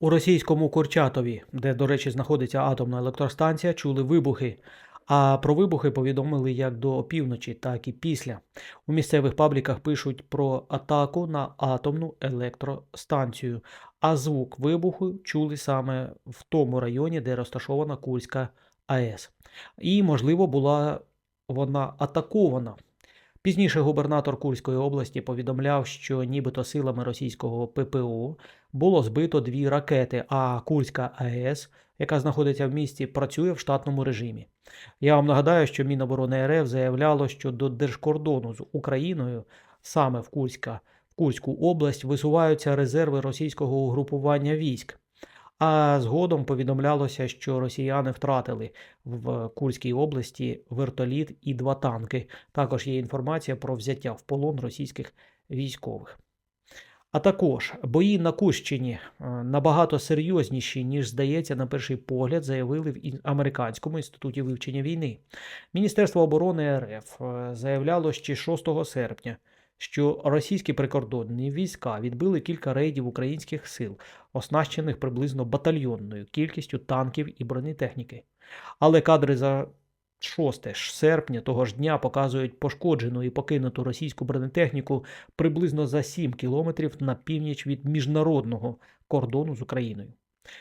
У російському Курчатові, де, до речі, знаходиться атомна електростанція, чули вибухи. А про вибухи повідомили як до опівночі, так і після. У місцевих пабліках пишуть про атаку на атомну електростанцію, а звук вибуху чули саме в тому районі, де розташована Курська АЕС. І, можливо, була вона атакована. Пізніше губернатор Курської області повідомляв, що нібито силами російського ППО було збито дві ракети, а Курська АЕС, яка знаходиться в місті, працює в штатному режимі. Я вам нагадаю, що Міноборони РФ заявляло, що до держкордону з Україною саме в, Курська, Курську область висуваються резерви російського угрупування військ. А згодом повідомлялося, що росіяни втратили в Курській області вертоліт і два танки. Також є інформація про взяття в полон російських військових. А також бої на Кущині е, набагато серйозніші, ніж здається, на перший погляд, заявили в Американському інституті вивчення війни. Міністерство оборони РФ е, заявляло ще 6 серпня, що російські прикордонні війська відбили кілька рейдів українських сил, оснащених приблизно батальйонною кількістю танків і бронетехніки. Але кадри за 6 ж серпня того ж дня показують пошкоджену і покинуту російську бронетехніку приблизно за 7 кілометрів на північ від міжнародного кордону з Україною.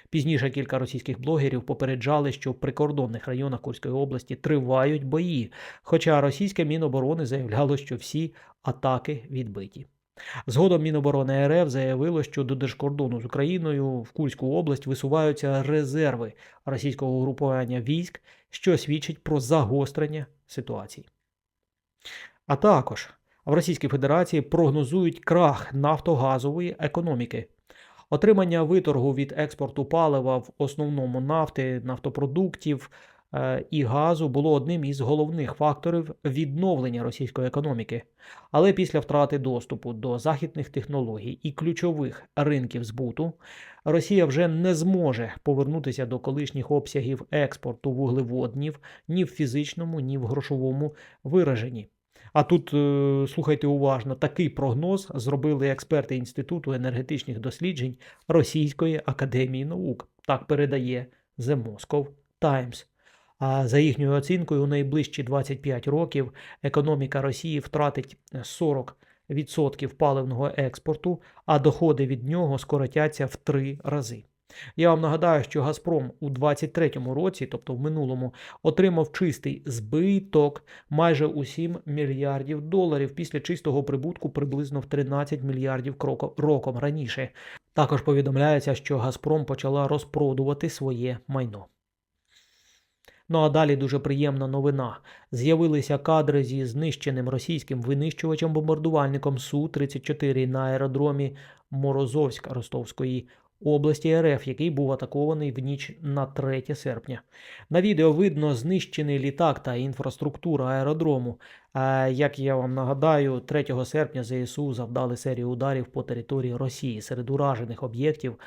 Пізніше кілька російських блогерів попереджали, що в прикордонних районах Курської області тривають бої, хоча російське Міноборони заявляло, що всі атаки відбиті. Згодом Міноборони РФ заявило, що до держкордону з Україною в Курську область висуваються резерви російського угрупування військ, що свідчить про загострення ситуації. А також в Російській Федерації прогнозують крах нафтогазової економіки. Отримання виторгу від експорту палива в основному нафти, нафтопродуктів е, і газу було одним із головних факторів відновлення російської економіки. Але після втрати доступу до західних технологій і ключових ринків збуту Росія вже не зможе повернутися до колишніх обсягів експорту вуглеводнів ні в фізичному, ні в грошовому вираженні. А тут е, слухайте уважно, такий прогноз зробили експерти Інституту енергетичних досліджень Російської академії наук. Так передає The Moscow Times. А за їхньою оцінкою, у найближчі 25 років економіка Росії втратить 40% паливного експорту, а доходи від нього скоротяться в три рази. Я вам нагадаю, що Газпром у 23-му році, тобто в минулому, отримав чистий збиток майже у 7 мільярдів доларів після чистого прибутку приблизно в 13 мільярдів роком раніше. Також повідомляється, що Газпром почала розпродувати своє майно. Ну а далі дуже приємна новина. З'явилися кадри зі знищеним російським винищувачем-бомбардувальником Су-34 на аеродромі Морозовська Ростовської області РФ, який був атакований в ніч на 3 серпня. На відео видно знищений літак та інфраструктура аеродрому. А як я вам нагадаю, 3 серпня ЗСУ завдали серію ударів по території Росії. Серед уражених об'єктів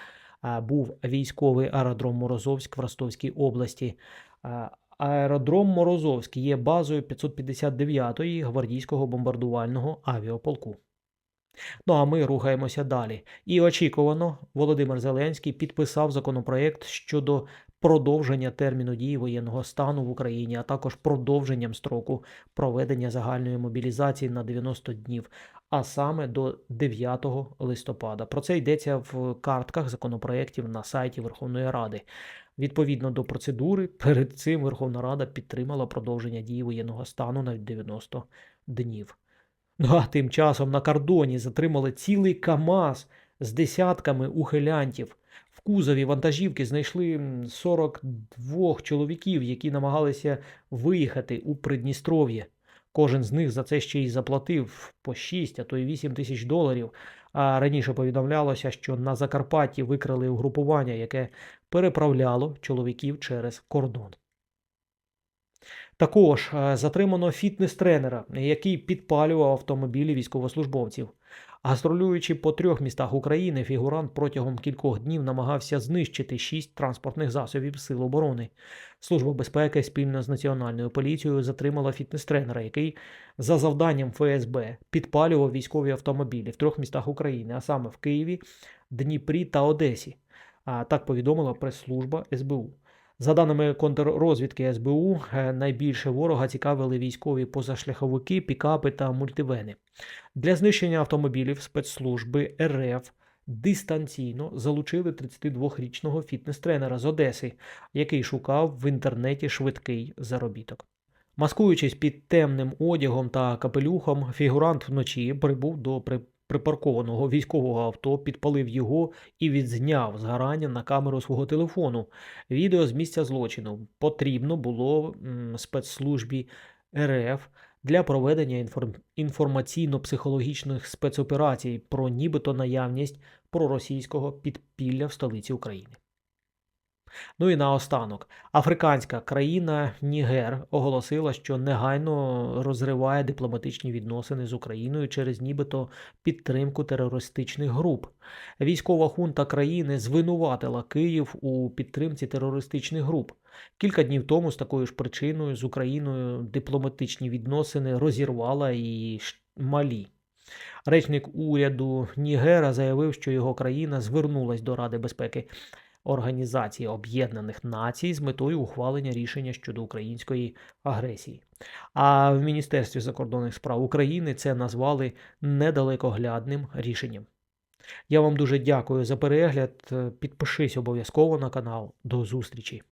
а, був військовий аеродром Морозовськ в Ростовській області. А, Аеродром Морозовський є базою 559-ї гвардійського бомбардувального авіаполку. Ну а ми рухаємося далі. І очікувано, Володимир Зеленський підписав законопроект щодо продовження терміну дії воєнного стану в Україні, а також продовженням строку проведення загальної мобілізації на 90 днів, а саме до 9 листопада. Про це йдеться в картках законопроєктів на сайті Верховної Ради. Відповідно до процедури, перед цим Верховна Рада підтримала продовження дії воєнного стану на 90 днів. Ну а тим часом на кордоні затримали цілий КАМАЗ з десятками ухилянтів. В кузові вантажівки знайшли м, 42 чоловіків, які намагалися виїхати у Придністров'я. Кожен з них за це ще й заплатив по 6, а то й 8 тисяч доларів. А раніше повідомлялося, що на Закарпатті викрали угрупування, яке переправляло чоловіків через кордон. Також е, затримано фітнес-тренера, який підпалював автомобілі військовослужбовців. Гастролюючи по трьох містах України, фігурант протягом кількох днів намагався знищити шість транспортних засобів Сил оборони. Служба безпеки спільно з національною поліцією затримала фітнес-тренера, який за завданням ФСБ підпалював військові автомобілі в трьох містах України, а саме в Києві, Дніпрі та Одесі. А так повідомила прес-служба СБУ. За даними контррозвідки СБУ, е, найбільше ворога цікавили військові позашляховики, пікапи та мультивени. Для знищення автомобілів спецслужби РФ дистанційно залучили 32-річного фітнес-тренера з Одеси, який шукав в інтернеті швидкий заробіток. Маскуючись під темним одягом та капелюхом, фігурант вночі прибув до припаркованого військового авто, підпалив його і відзняв згарання на камеру свого телефону. Відео з місця злочину потрібно було спецслужбі РФ для проведення інформ... інформаційно-психологічних спецоперацій про нібито наявність проросійського підпілля в столиці України. Ну і наостанок, африканська країна Нігер оголосила, що негайно розриває дипломатичні відносини з Україною через нібито підтримку терористичних груп. Військова хунта країни звинуватила Київ у підтримці терористичних груп. Кілька днів тому з такою ж причиною з Україною дипломатичні відносини розірвала і Малі. Речник уряду Нігера заявив, що його країна звернулась до Ради безпеки Організації Об'єднаних Націй з метою ухвалення рішення щодо української агресії. А в Міністерстві закордонних справ України це назвали недалекоглядним рішенням. Я вам дуже дякую за перегляд. Підпишись обов'язково на канал. До зустрічі!